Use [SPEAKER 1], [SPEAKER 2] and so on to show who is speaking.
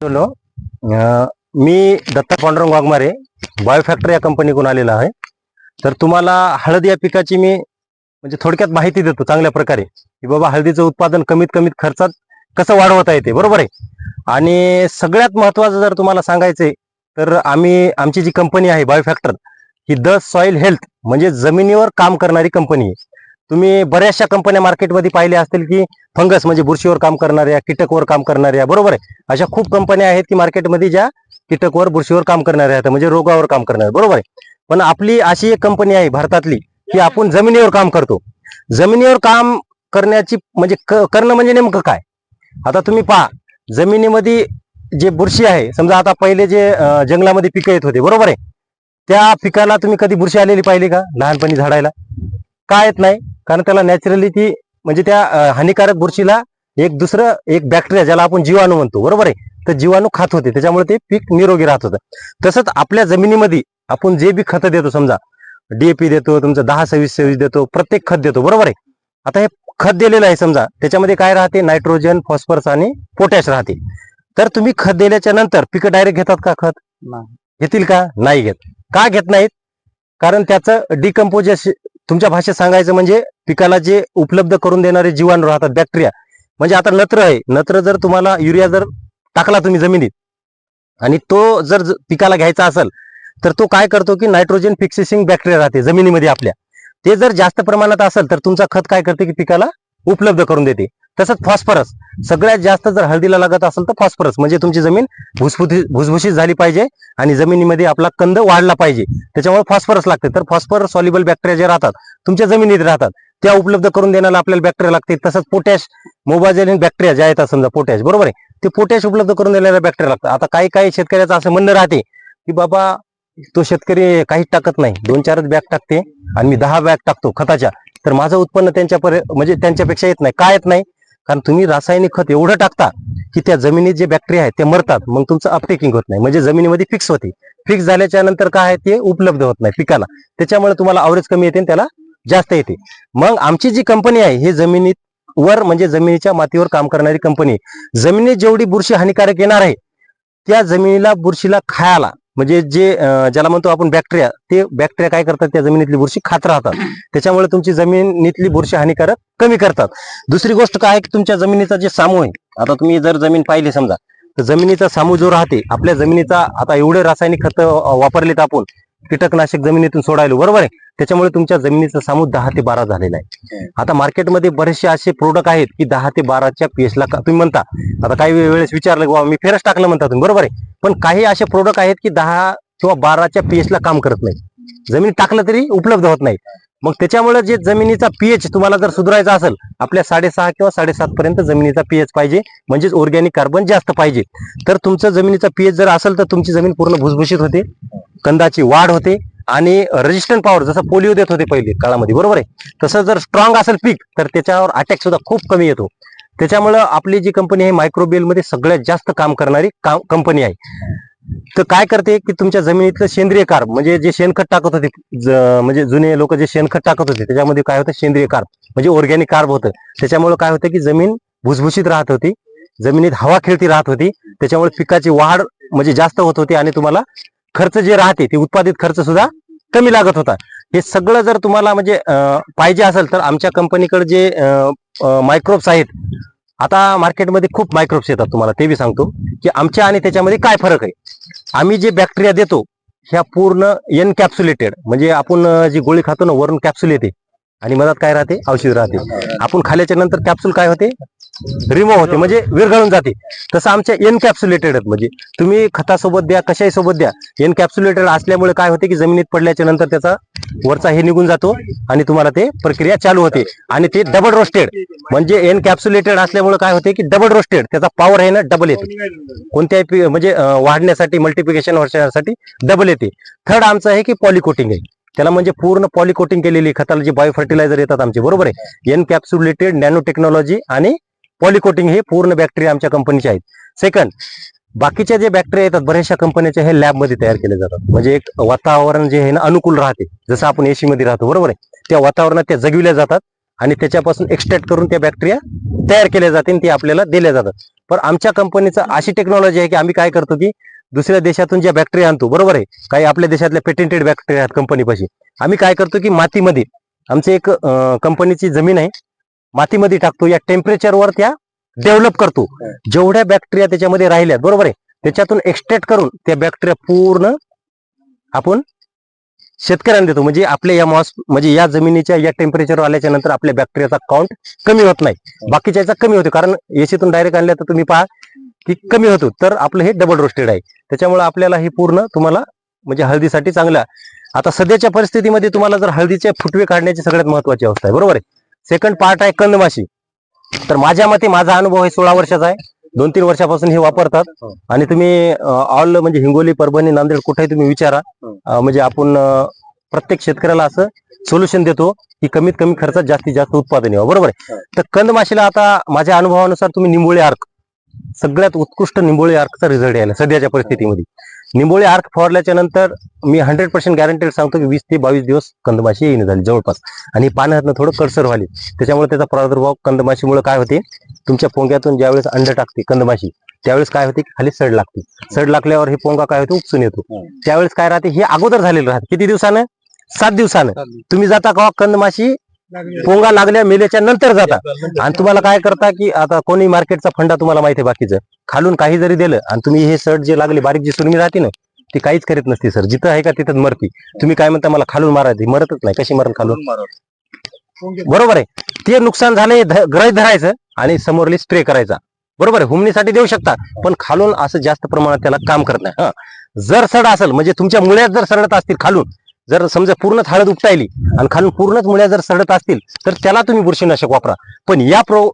[SPEAKER 1] Hello मी दत्ता पांडुरंग वाघमारे बायोफॅक्टर या कंपनीकडून आलेला आहे. तर तुम्हाला हळद या पिकाची मी म्हणजे थोडक्यात माहिती देतो चांगल्या प्रकारे की बाबा हळदीचं उत्पादन कमीत कमीत खर्चात कसं वाढवता येते बरोबर आहे? आणि सगळ्यात महत्वाचं जर तुम्हाला सांगायचंय तर आम्ही आमची जी कंपनी आहे बायोफॅक्टर ही द सॉइल हेल्थ म्हणजे जमिनीवर काम करणारी कंपनी आहे. तुम्ही बऱ्याचशा कंपन्या मार्केटमध्ये पाहिल्या असतील की फंगस म्हणजे बुरशीवर काम करणाऱ्या कीटकवर काम करणाऱ्या बरोबर आहे? अशा खूप कंपन्या आहेत की मार्केटमध्ये ज्या कीटकवर बुरशीवर काम करणाऱ्या आहेत म्हणजे रोगावर काम करणाऱ्या बरोबर आहे? पण आपली अशी एक कंपनी आहे भारतातली की आपण जमिनीवर काम करतो. जमिनीवर काम करण्याची म्हणजे क- करणं म्हणजे नेमकं काय? आता तुम्ही पहा जमिनीमध्ये जे बुरशी आहे समजा आता पहिले जे जंगलामध्ये पिकं येत होते बरोबर आहे? त्या पिकाला तुम्ही कधी बुरशी आलेली पाहिली का? लहानपणी झाडायला का येत नाही? कारण त्याला नॅचरली ती म्हणजे त्या हानिकारक बुरशीला एक दुसरं एक बॅक्टेरिया ज्याला आपण जीवाणू म्हणतो. बरोबर आहे? तर जीवाणू खात होते. त्याच्यामुळे ते पीक निरोगी राहत होतं. तसंच आपल्या जमिनीमध्ये आपण जे बी खतं देतो समजा डीएपी देतो तुमचं दहा सव्वीस सव्वीस देतो प्रत्येक खत देतो. बरोबर आहे? आता हे खत दिलेलं आहे समजा. त्याच्यामध्ये काय राहते? नायट्रोजन फॉस्फरस आणि पोटॅश राहते. तर तुम्ही खत दिल्याच्या नंतर पिकं डायरेक्ट घेतात का खत? घेतील का? नाही घेत. का घेत नाहीत? कारण त्याचं डिकम्पोजेशन तुमच्या भाषेत सांगायचं म्हणजे पिकाला जे उपलब्ध करून देणारे जीवाणू राहतात बॅक्टेरिया म्हणजे आता नत्र आहे. नत्र जर तुम्हाला युरिया जर टाकला तुम्ही जमिनीत आणि तो जर पिकाला घ्यायचा असेल तर तो काय करतो की नायट्रोजन फिक्सिसिंग बॅक्टेरिया राहते जमिनीमध्ये आपल्या. ते जर जास्त प्रमाणात असेल तर तुमचा खत काय करते की पिकाला उपलब्ध करून देते. तसंच फॉस्फरस. सगळ्यात जास्त जर हळदीला लागत असेल तर फॉस्फरस. म्हणजे तुमची जमीन भुसभुती भुसभुशीत झाली पाहिजे आणि जमिनीमध्ये आपला कंद वाढला पाहिजे. त्याच्यामुळे फॉस्फरस लागते. तर फॉस्फरस सॉलिबल बॅक्टेरिया जे राहतात तुमच्या जमिनीत राहतात त्या उपलब्ध करून देण्याला आपल्याला बॅक्टेरिया लागते तसंच पोटॅश मोबाजेलिन बॅक्टेरिया ज्या येतात समजा पोटॅश बरोबर आहे? ते पोटॅश उपलब्ध करून देण्याला बॅक्टेरिया लागतात. आता काही काही शेतकऱ्याचं असं म्हणणं राहते की बाबा तो शेतकरी काहीच टाकत नाही. दोन चारच बॅग टाकते आणि मी दहा बॅग टाकतो खताच्या. तर माझं उत्पन्न त्यांच्या म्हणजे त्यांच्यापेक्षा येत नाही. का येत नाही? कारण तुम्ही रासायनिक खत एवढं टाकता की त्या जमिनीत जे बॅक्टेरिया आहेत ते मरतात. मग तुमचं अपटेकिंग होत नाही. म्हणजे जमिनीमध्ये फिक्स होते. फिक्स झाल्याच्यानंतर काय आहे? ते उपलब्ध होत नाही पिकाला त्याच्यामुळे तुम्हाला अवरेज कमी येते आणि त्याला जास्त येते. मग आमची जी कंपनी आहे हे जमिनीत वर म्हणजे जमिनीच्या मातीवर काम करणारी कंपनी जमिनीत जेवढी बुरशी हानिकारक येणार आहे त्या जमिनीला बुरशीला खायला म्हणजे जे ज्याला म्हणतो आपण बॅक्टेरिया ते बॅक्टेरिया काय करतात? त्या जमिनीतली बुरशी खात राहतात. त्याच्यामुळे तुमची जमिनीतली बुरशी हानिकारक कमी करतात. दुसरी गोष्ट काय आहे की तुमच्या जमिनीचा जे सामू आहे आता तुम्ही जर जमीन पाहिली समजा तर जमिनीचा सामू जो राहते आपल्या जमिनीचा आता एवढे रासायनिक खत वापरलेत आपण कीटकनाशक जमिनीतून सोडायलो बरोबर आहे? त्याच्यामुळे तुमच्या जमिनीचा सामू दहा ते बारा झालेला आहे. आता मार्केटमध्ये बरेचसे असे प्रोडक्ट आहेत की दहा ते बाराच्या पीएच ला का- तुम्ही म्हणता. आता काही वेळेस विचारलं की बाबा मी फेरच टाकलं म्हणता तुम्ही बरोबर आहे? पण काही असे प्रोडक्ट आहेत की दहा किंवा बाराच्या पीएचला काम करत नाही जमीन टाकलं तरी उपलब्ध होत नाही मग त्याच्यामुळे जे जमिनीचा पीएच तुम्हाला जर सुधारायचा असेल आपल्या साडेसहा किंवा साडेसात पर्यंत जमिनीचा पीएच पाहिजे म्हणजेच ऑर्गॅनिक कार्बन जास्त पाहिजे. तर तुमचं जमिनीचा पीएच जर असेल तर तुमची जमीन पूर्ण भुसभुशीत होते कंदाची वाढ होते आणि रेजिस्टंट पॉवर जसं पोलिओ देत होते पहिले काळामध्ये बरोबर आहे? तसं जर स्ट्रॉंग असेल पीक तर त्याच्यावर अटॅक सुद्धा खूप कमी येतो. त्याच्यामुळं आपली जी कंपनी आहे मायक्रोबियलमध्ये सगळ्यात जास्त काम करणारी कंपनी आहे. तर काय करते की तुमच्या जमिनीतलं सेंद्रिय कार्ब म्हणजे जे शेणखत टाकत होते म्हणजे जुने लोक जे शेणखत टाकत होते त्याच्यामध्ये काय होतं सेंद्रिय कार्ब म्हणजे ऑर्गॅनिक कार्ब होतं. त्याच्यामुळे काय होतं की जमीन भुसभुशीत राहत होती जमिनीत हवा खेळती राहत होती त्याच्यामुळे पिकाची वाढ म्हणजे जास्त होत होती आणि तुम्हाला खर्च जे राहते ते उत्पादित खर्च सुद्धा कमी लागत होता. हे सगळं जर तुम्हाला म्हणजे पाहिजे असेल तर आमच्या कंपनीकडे जे मायक्रोब्स आहेत आता मार्केटमध्ये खूप मायक्रोब्स येतात तुम्हाला ते बी सांगतो की आमच्या आणि त्याच्यामध्ये काय फरक आहे? आम्ही जे बॅक्टेरिया देतो ह्या पूर्ण एनकॅप्सुलेटेड म्हणजे आपण जी गोळी खातो ना वरून कॅप्सूल येते. आणि मधात काय राहते? औषध राहते. आपण खाल्याच्या नंतर कॅप्सूल काय होते? रिमूव्ह होते म्हणजे विरघळून जाते. तसं आमच्या एनकॅप्सुलेटेड आहेत म्हणजे तुम्ही खतासोबत द्या कशाही सोबत द्या. एनकॅप्सुलेटेड असल्यामुळे काय होते की जमिनीत पडल्याच्या नंतर त्याचा वरचा हे निघून जातो आणि तुम्हाला ते प्रक्रिया चालू होते. आणि ते डबल रोस्टेड म्हणजे एनकॅप्सुलेटेड असल्यामुळे काय होते की डबल रोस्टेड त्याचा पॉवर आहे ना डबल येते. कोणत्याही म्हणजे वाढण्यासाठी मल्टिप्लिकेशन वाढण्यासाठी डबल येते. थर्ड आमचं आहे की पॉलिकोटिंग आहे. त्याला म्हणजे पूर्ण पॉलिकोटिंग केलेली खताला जे बायो फर्टिलायझर येतात आमचे बरोबर आहे? एनकॅप्सुलेटेड नॅनो टेक्नॉलॉजी आणि पॉलिकोटिंग हे पूर्ण बॅक्टेरिया आमच्या कंपनीचे आहेत. सेकंड बाकीच्या जे बॅक्टेरिया येतात बऱ्याचशा कंपन्याच्या हे लॅबमध्ये तयार केले जातात. म्हणजे एक वातावरण जे आहे ना अनुकूल राहते. जसं आपण एसी मध्ये राहतो बरोबर आहे? त्या वातावरणात त्या जगविल्या जातात आणि त्याच्यापासून एक्सट्रॅक्ट करून त्या बॅक्टेरिया तयार केल्या जाते आणि ते आपल्याला दिल्या जातात. पण आमच्या कंपनीचं अशी टेक्नॉलॉजी आहे की आम्ही काय करतो की दुसऱ्या देशातून ज्या बॅक्टेरिया आणतो बरोबर आहे? काही आपल्या देशातल्या पेटेंटेड बॅक्टेरिया आहेत कंपनीपाशी आम्ही काय करतो की मातीमध्ये आमची एक कंपनीची जमीन आहे मातीमध्ये टाकतो या टेम्परेचरवर त्या डेव्हलप करतो. जेवढ्या बॅक्टेरिया त्याच्यामध्ये राहिल्यात बरोबर आहे? त्याच्यातून एक्सट्रॅक्ट करून त्या बॅक्टेरिया पूर्ण आपण शेतकऱ्यांना देतो. म्हणजे आपल्या या मॉस म्हणजे या जमिनीच्या या टेम्परेचर आल्याच्यानंतर आपल्या बॅक्टेरियाचा काउंट कमी होत नाही. बाकीच्या याचा कमी होतो. कारण एसीतून डायरेक्ट आणल्या तर तुम्ही पहा की कमी होतो. तर आपलं हे डबल रोस्टेड आहे. त्याच्यामुळे आपल्याला हे पूर्ण तुम्हाला म्हणजे हळदीसाठी चांगलं. आता सध्याच्या परिस्थितीमध्ये तुम्हाला जर हळदीचे फुटवे काढण्याची सगळ्यात महत्वाची अवस्था आहे. बरोबर आहे? सेकंड पार्ट आहे कंदमाशी. तर माझ्या मते माझा अनुभव आहे सोळा वर्षाचा आहे. दोन तीन वर्षापासून हे वापरतात. आणि तुम्ही ऑल म्हणजे हिंगोली परभणी नांदेड कुठेही तुम्ही विचारा. अं, म्हणजे आपण प्रत्येक शेतकऱ्याला असं सोल्युशन देतो की कमीत कमी खर्चात जास्तीत जास्त उत्पादन यावं. बरोबर आहे? तर कंदमाशीला आता माझ्या अनुभवानुसार तुम्ही निंबोळी आर्क सगळ्यात उत्कृष्ट निंबोळी आर्कचा रिझल्ट यायला सध्याच्या परिस्थितीमध्ये. निंबोळी आर्क फवारल्याच्या नंतर मी हंड्रेड पर्सेंट गॅरंटेड सांगतो की वीस ते बावीस दिवस कंदमाशी येईन झाली जवळपास. आणि पाण्यातनं थोडं कडसर व्हाली त्याच्यामुळे त्याचा प्रादुर्भाव कंदमाशीमुळे काय होते? तुमच्या पोंग्यातून ज्यावेळेस अंड टाकते कंदमाशी त्यावेळेस काय होते? खाली सड लागते. सड लागल्यावर हे पोंगा काय होतो? उपसून येतो. त्यावेळेस काय राहते? हे अगोदर झालेलं राहते. किती दिवसानं? सात दिवसानं. तुम्ही जाता का कंदमाशी? पोंगा लागल्या मेल्याच्या नंतर जाता. आणि तुम्हाला काय करता की आता कोणी मार्केटचा फंडा तुम्हाला माहिती आहे बाकीचं. खालून काही जरी दिलं आणि तुम्ही हे शर्ट जे लागले बारीक जी सुरमी राहते ना ती काहीच करीत नसते सर. जिथं आहे का तिथं मरती. तुम्ही काय म्हणता मला खालून मारायची मरतच नाही. कशी मरण खालून? बरोबर आहे. ते नुकसान झाले ग्रह धरायचं आणि समोरली स्प्रे करायचा. बरोबर आहे. हुमणीसाठी देऊ शकता पण खालून असं जास्त प्रमाणात त्याला काम करत नाही. हा. जर सड असेल म्हणजे तुमच्या मुळ्यात जर सडत असतील खालून जर समजा पूर्ण हळद उपटायली आणि खालून पूर्णच मुळ्या जर सडत असतील तर त्याला तुम्ही बुरशीनाशक वापरा. पण या प्रो